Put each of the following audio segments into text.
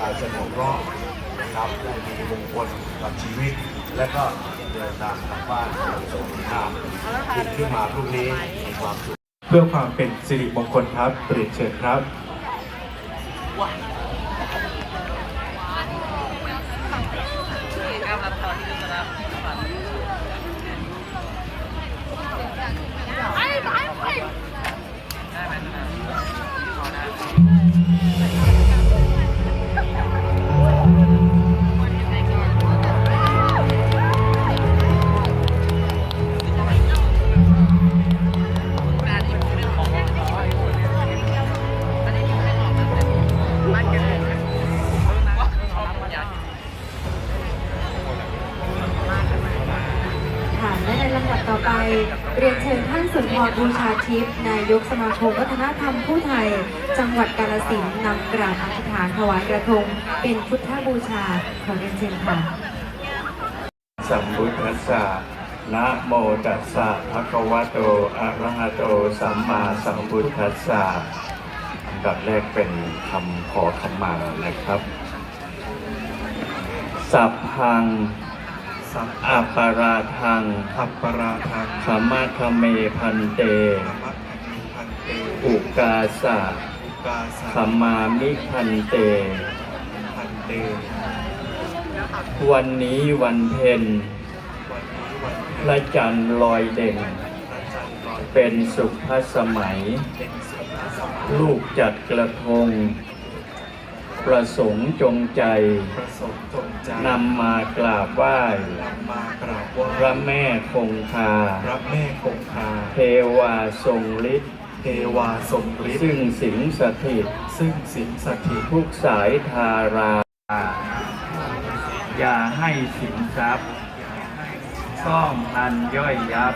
การสนุกร้องนะครับได้มีมงคลกับชีวิต และก็เดินทางกลับบ้านอย่างสมภาพตื่นขึ้นมาพรุ่งนี้มีความสุขเพื่อความเป็นสิริมงคลครับเปลี่ยนเชิญครับค่ะ ต่อไปเรียนเชิญท่านสุนทรบูชาทิพย์นายกสมาคมวัฒนธรรมผู้ไทย จังหวัดกาฬสินธุ์นำกราบอธิษฐานถวายกระทง เป็นพุทธบูชาขอเรียนเชิญค่ะสัมพุทธัสสะนะโมตัสสะภะคะวะโตอะระหะโตสัมมาสัมพุทธัสสะอันดับแรกเป็นคำขอขมานะครับ สัพพัง สัพอัปปาราทังพัปปาราทังขมาทเมพันเตธรรมะพันเตอุกาสะอุกาสะขมามิพันเต พันเต วันนี้วันเพ็ญวันนี้วันพระจันทร์ลอยเด่น พระจันทร์ลอยเป็นสุภสมัย เป็นสุภาษาลูกจัดกระทง ประสงค์จงใจประสงค์จงใจนำมากราบไหว้นำมากราบไหว้พระแม่คงคาพระแม่คงคาเทวาทรงฤทธิ์เทวาทรงฤทธิ์ซึ่งสิงสถิต ซึ่งสิงสถิตทุกสายทารา อย่าให้สินทรัพย์ซ่องอันย่อยยับ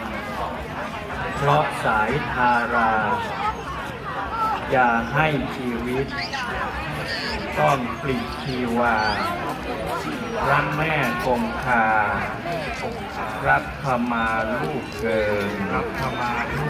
เพราะสายทารา อย่าให้ชีวิต ต้องปลิดชีวา รักแม่คงคา รักขมาลูกเกินรักขมาลูก